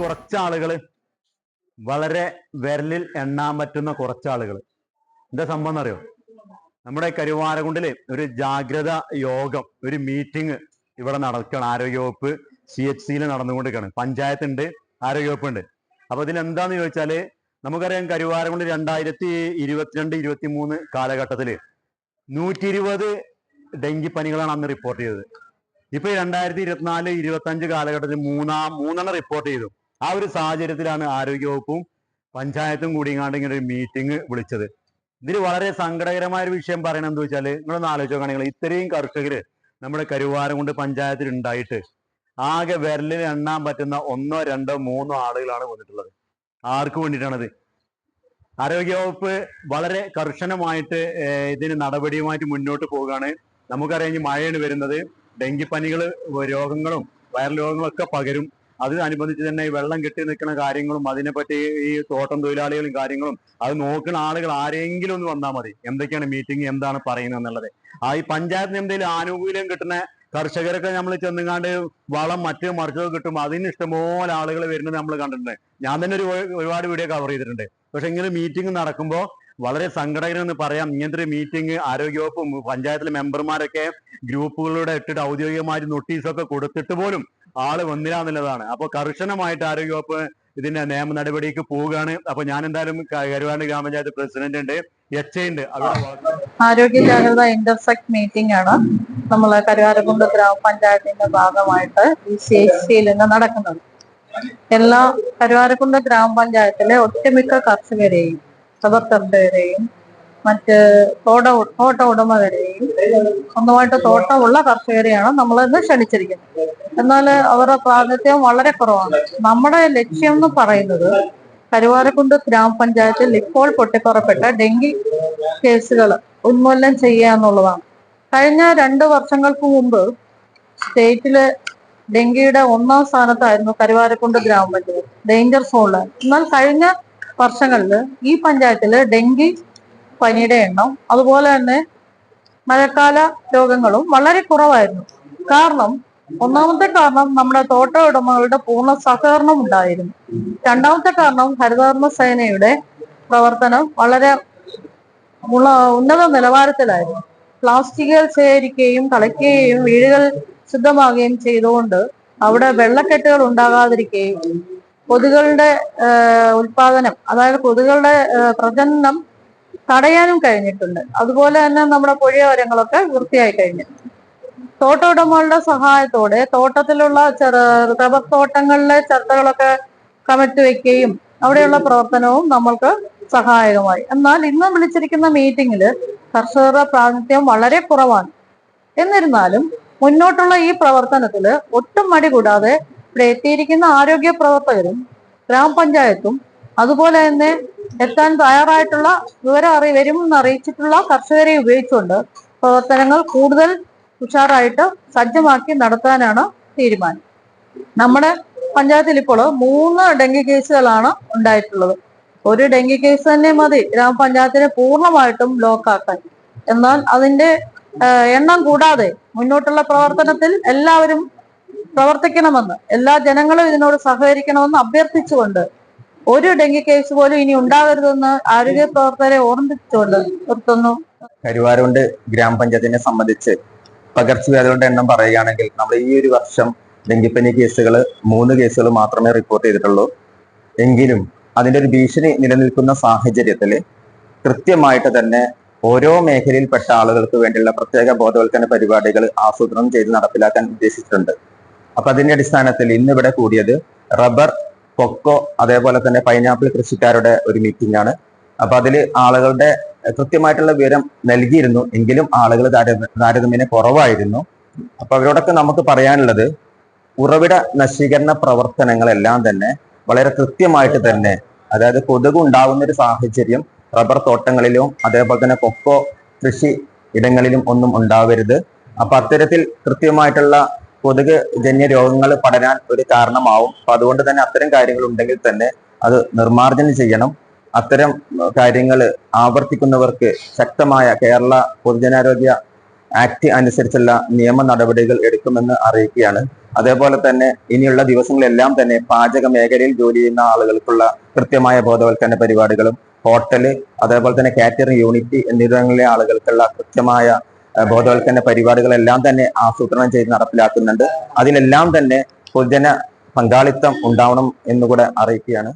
കുറച്ച് ആളുകൾ വളരെ വിരലിൽ എണ്ണാൻ പറ്റുന്ന കുറച്ച് ആളുകൾ എന്താ സംഭവം എന്നറിയോ നമ്മുടെ കരുവാരകുണ്ടിൽ ഒരു ജാഗ്രത യോഗം ഒരു മീറ്റിംഗ് ഇവിടെ നടക്കണം ആരോഗ്യവകുപ്പ് സി എച്ച് സിയിൽ നടന്നുകൊണ്ടിരിക്കുകയാണ്. പഞ്ചായത്ത് ഉണ്ട് ആരോഗ്യവകുപ്പ് ഉണ്ട് അപ്പൊ ഇതിൽ എന്താന്ന് ചോദിച്ചാൽ നമുക്കറിയാം കരുവാരകുണ്ട് രണ്ടായിരത്തി ഇരുപത്തിരണ്ട് ഇരുപത്തി മൂന്ന് കാലഘട്ടത്തിൽ നൂറ്റി ഇരുപത് ഡെങ്കിപ്പനികളാണ് അന്ന് റിപ്പോർട്ട് ചെയ്തത്. ഇപ്പൊ രണ്ടായിരത്തി ഇരുപത്തിനാല് ഇരുപത്തി അഞ്ച് കാലഘട്ടത്തിൽ മൂന്നാം മൂന്നെണ്ണം റിപ്പോർട്ട് ചെയ്തു. ആ ഒരു സാഹചര്യത്തിലാണ് ആരോഗ്യവകുപ്പും പഞ്ചായത്തും കൂടിങ്ങാണ്ട് ഇങ്ങനെ ഒരു മീറ്റിംഗ് വിളിച്ചത്. ഇതിൽ വളരെ സങ്കടകരമായ ഒരു വിഷയം പറയണം എന്താ വെച്ചാൽ നിങ്ങളൊന്ന് ആലോചിച്ച് കാണുന്നത് ഇത്രയും കർഷകര് നമ്മുടെ കരുവാരം കൊണ്ട് പഞ്ചായത്തിൽ ഉണ്ടായിട്ട് ആകെ വിരലിൽ എണ്ണാൻ പറ്റുന്ന ഒന്നോ രണ്ടോ മൂന്നോ ആളുകളാണ് വന്നിട്ടുള്ളത്. ആർക്ക് വേണ്ടിയിട്ടാണത്? ആരോഗ്യവകുപ്പ് വളരെ കർശനമായിട്ട് ഇതിന് നടപടിയുമായിട്ട് മുന്നോട്ട് പോവുകയാണ്. നമുക്കറിയാം ഈ മഴയാണ് വരുന്നത്. ഡെങ്കിപ്പനികൾ രോഗങ്ങളും വൈറൽ രോഗങ്ങളൊക്കെ പകരും. അതിനനുബന്ധിച്ച് തന്നെ ഈ വെള്ളം കെട്ടി നിൽക്കുന്ന കാര്യങ്ങളും അതിനെപ്പറ്റി ഈ തോട്ടം തൊഴിലാളികളും കാര്യങ്ങളും അത് നോക്കുന്ന ആളുകൾ ആരെങ്കിലും ഒന്ന് വന്നാൽ മതി. എന്തൊക്കെയാണ് മീറ്റിംഗ് എന്താണ് പറയുന്നത് എന്നുള്ളത്. ആ ഈ പഞ്ചായത്തിന് എന്തെങ്കിലും ആനുകൂല്യം കിട്ടുന്ന കർഷകരൊക്കെ നമ്മൾ ചെന്നുകാണ്ട് വളം മറ്റു മറിച്ചത് കിട്ടും. അതിന് ഇഷ്ടംപോലെ ആളുകൾ വരുന്നത് നമ്മൾ കണ്ടിട്ടുണ്ട്. ഞാൻ തന്നെ ഒരു ഒരുപാട് വീഡിയോ കവർ ചെയ്തിട്ടുണ്ട്. പക്ഷെ ഇങ്ങനെ മീറ്റിംഗ് നടക്കുമ്പോൾ വളരെ സങ്കടകരം എന്ന് പറയാം. ഇങ്ങനത്തെ ഒരു മീറ്റിംഗ് ആരോഗ്യവകുപ്പും പഞ്ചായത്തിലെ മെമ്പർമാരൊക്കെ ഗ്രൂപ്പുകളിലൂടെ ഇട്ടിട്ട് ഔദ്യോഗികമായിട്ട് നോട്ടീസൊക്കെ കൊടുത്തിട്ട് പോലും ആൾ വന്നില്ല എന്നുള്ളതാണ് അപ്പൊ കർശനമായിട്ട് ആരോഗ്യവകുപ്പ് ഇതിന്റെ നിയമ നടപടിക്ക് പോവുകയാണ്. അപ്പൊ ഞാൻ എന്തായാലും കരുവാണ്ട് ഗ്രാമപഞ്ചായത്ത് പ്രസിഡന്റ് ഉണ്ട്. എച്ച് ഉണ്ട്. ആരോഗ്യ ജാഗ്രത ഇന്റർസെക്ട് മീറ്റിംഗ് ആണ്. നമ്മൾ കരുവാരക്കുണ്ട് ഗ്രാമപഞ്ചായത്തിന്റെ ഭാഗമായിട്ട് ഈ സി എച്ച് സിയിൽ ഇന്ന് നടക്കുന്നത്. എല്ലാ കരുവാരക്കുണ്ട് ഗ്രാമപഞ്ചായത്തിലെ ഒട്ടുമിക്ക കർഷകരെയും കർഷകരെയും മറ്റ് തോട്ട ഉ- തോട്ട ഉടമകളെയും സ്വന്തമായിട്ട് തോട്ടമുള്ള കർഷകരെയാണ് നമ്മൾ ഇന്ന് ക്ഷണിച്ചിരിക്കുന്നത്. എന്നാൽ അവരുടെ പ്രാതിനിധ്യം വളരെ കുറവാണ്. നമ്മുടെ ലക്ഷ്യം എന്ന് പറയുന്നത് കരുവാരക്കുണ്ട് ഗ്രാമപഞ്ചായത്തിൽ ഇപ്പോൾ പൊട്ടിപ്പുറപ്പെട്ട ഡെങ്കി കേസുകൾ ഉന്മൂലനം ചെയ്യുക എന്നുള്ളതാണ്. കഴിഞ്ഞ രണ്ട് വർഷങ്ങൾക്ക് മുമ്പ് സ്റ്റേറ്റിൽ ഡെങ്കിയുടെ ഒന്നാം സ്ഥാനത്തായിരുന്നു കരുവാരക്കുണ്ട് ഗ്രാമപഞ്ചായത്ത് ഡേഞ്ചർ സോണിൽ എന്നാൽ കഴിഞ്ഞ വർഷങ്ങളിൽ ഈ പഞ്ചായത്തിൽ ഡെങ്കി പനിയുടെ എണ്ണം അതുപോലെ തന്നെ മഴക്കാല രോഗങ്ങളും വളരെ കുറവായിരുന്നു. കാരണം ഒന്നാമത്തെ കാരണം നമ്മുടെ തോട്ട ഉടമകളുടെ പൂർണ സഹകരണം ഉണ്ടായിരുന്നു. രണ്ടാമത്തെ കാരണം ഹരിതകർമ്മ സേനയുടെ പ്രവർത്തനം വളരെ ഉന്നത നിലവാരത്തിലായിരുന്നു. പ്ലാസ്റ്റിക്കുകൾ ശേഖരിക്കുകയും കളയ്ക്കുകയും വീടുകൾ ശുദ്ധമാകുകയും ചെയ്തുകൊണ്ട് അവിടെ വെള്ളക്കെട്ടുകൾ ഉണ്ടാകാതിരിക്കുകയും കൊതുകളുടെ ഉൽപാദനം അതായത് കൊതുകളുടെ പ്രജനനം തടയാനും കഴിഞ്ഞിട്ടുണ്ട്. അതുപോലെ തന്നെ നമ്മുടെ പുഴയോരങ്ങളൊക്കെ വൃത്തിയായി കഴിഞ്ഞു. തോട്ട ഉടമകളുടെ സഹായത്തോടെ തോട്ടത്തിലുള്ള റബ്ബർ തോട്ടങ്ങളിലെ ചർച്ചകളൊക്കെ കമഴ്ത്തി വെക്കുകയും അവിടെയുള്ള പ്രവർത്തനവും നമ്മൾക്ക് സഹായകമായി. എന്നാൽ ഇന്ന് വിളിച്ചിരിക്കുന്ന മീറ്റിംഗിൽ കർഷകരുടെ പ്രാതിനിധ്യം വളരെ കുറവാണ്. എന്നിരുന്നാലും മുന്നോട്ടുള്ള ഈ പ്രവർത്തനത്തിൽ ഒട്ടും മടി കൂടാതെ ഇവിടെ എത്തിയിരിക്കുന്ന ആരോഗ്യ പ്രവർത്തകരും ഗ്രാമപഞ്ചായത്തും അതുപോലെ തന്നെ എത്താൻ തയ്യാറായിട്ടുള്ള വിവരം അറി വരുമെന്ന് അറിയിച്ചിട്ടുള്ള കർഷകരെ ഉപയോഗിച്ചുകൊണ്ട് പ്രവർത്തനങ്ങൾ കൂടുതൽ ഉഷാറായിട്ട് സജ്ജമാക്കി നടത്താനാണ് തീരുമാനം. നമ്മുടെ പഞ്ചായത്തിൽ ഇപ്പോൾ മൂന്ന് ഡെങ്കി കേസുകളാണ് ഉണ്ടായിട്ടുള്ളത്. ഒരു ഡെങ്കി കേസ് തന്നെ മതി ഗ്രാമപഞ്ചായത്തിനെ പൂർണമായിട്ടും ബ്ലോക്കാക്കാൻ എന്നാൽ അതിന്റെ എണ്ണം കൂടാതെ മുന്നോട്ടുള്ള പ്രവർത്തനത്തിൽ എല്ലാവരും പ്രവർത്തിക്കണമെന്ന് എല്ലാ ജനങ്ങളും ഇതിനോട് സഹകരിക്കണമെന്ന് അഭ്യർത്ഥിച്ചുകൊണ്ട് ഒരു ഡെങ്കി കേസ് പോലും ഇനി ഉണ്ടാകരുതെന്ന് ആരോഗ്യ പ്രവർത്തകരെ ഓർമ്മിപ്പിച്ചുകൊണ്ട് നിർത്തുന്നു. കരുവാരുണ്ട് ഗ്രാമപഞ്ചായത്തിനെ സംബന്ധിച്ച് പകർച്ചവ്യാധികളുടെ എണ്ണം പറയുകയാണെങ്കിൽ നമ്മൾ ഈ ഒരു വർഷം ഡെങ്കിപ്പനി കേസുകൾ മൂന്ന് കേസുകൾ മാത്രമേ റിപ്പോർട്ട് ചെയ്തിട്ടുള്ളൂ. എങ്കിലും അതിന്റെ ഒരു ഭീഷണി നിലനിൽക്കുന്ന സാഹചര്യത്തിൽ കൃത്യമായിട്ട് തന്നെ ഓരോ മേഖലയിൽപ്പെട്ട ആളുകൾക്ക് വേണ്ടിയുള്ള പ്രത്യേക ബോധവൽക്കരണ പരിപാടികൾ ആസൂത്രണം ചെയ്ത് നടപ്പിലാക്കാൻ ഉദ്ദേശിച്ചിട്ടുണ്ട്. അപ്പൊ അതിന്റെ അടിസ്ഥാനത്തിൽ ഇന്നിവിടെ കൂടിയത് റബ്ബർ കൊക്കോ അതേപോലെ തന്നെ പൈനാപ്പിൾ കൃഷിക്കാരുടെ ഒരു മീറ്റിംഗ് ആണ്. അപ്പൊ അതിൽ ആളുകളുടെ കൃത്യമായിട്ടുള്ള വിവരം നൽകിയിരുന്നു. എങ്കിലും ആളുകൾ താരത- താരതമ്യേന കുറവായിരുന്നു. അപ്പൊ അവരോടൊക്കെ നമുക്ക് പറയാനുള്ളത് ഉറവിട നശീകരണ പ്രവർത്തനങ്ങളെല്ലാം തന്നെ വളരെ കൃത്യമായിട്ട് തന്നെ അതായത് കൊതുക് ഉണ്ടാകുന്ന ഒരു സാഹചര്യം റബ്ബർ തോട്ടങ്ങളിലും അതേപോലെ തന്നെ കൊക്കോ കൃഷി ഇടങ്ങളിലും ഒന്നും ഉണ്ടാവരുത്. അപ്പൊ അത്തരത്തിൽ കൃത്യമായിട്ടുള്ള കൊതുക് ജന്യ രോഗങ്ങൾ പടരാൻ ഒരു കാരണമാവും. അപ്പൊ അതുകൊണ്ട് തന്നെ അത്തരം കാര്യങ്ങൾ ഉണ്ടെങ്കിൽ തന്നെ അത് നിർമാർജനം ചെയ്യണം. അത്തരം കാര്യങ്ങൾ ആവർത്തിക്കുന്നവർക്ക് ശക്തമായ കേരള പൊതുജനാരോഗ്യ ആക്ട് അനുസരിച്ചുള്ള നിയമ നടപടികൾ എടുക്കുമെന്ന് അറിയിക്കുകയാണ്. അതേപോലെ തന്നെ ഇനിയുള്ള ദിവസങ്ങളെല്ലാം തന്നെ പാചക മേഖലയിൽ ജോലി ചെയ്യുന്ന ആളുകൾക്കുള്ള കൃത്യമായ ബോധവൽക്കരണ പരിപാടികളും ഹോട്ടൽ അതേപോലെ തന്നെ കാറ്ററിംഗ് യൂണിറ്റ് എന്നിവിടങ്ങളിലെ ആളുകൾക്കുള്ള കൃത്യമായ ബോധവൽക്കരണ പരിപാടികളെല്ലാം തന്നെ ആസൂത്രണം ചെയ്ത് നടപ്പിലാക്കുന്നുണ്ട്. അതിനെല്ലാം തന്നെ പൊതുജന പങ്കാളിത്തം ഉണ്ടാവണം എന്നുകൂടെ അറിയിക്കുകയാണ്.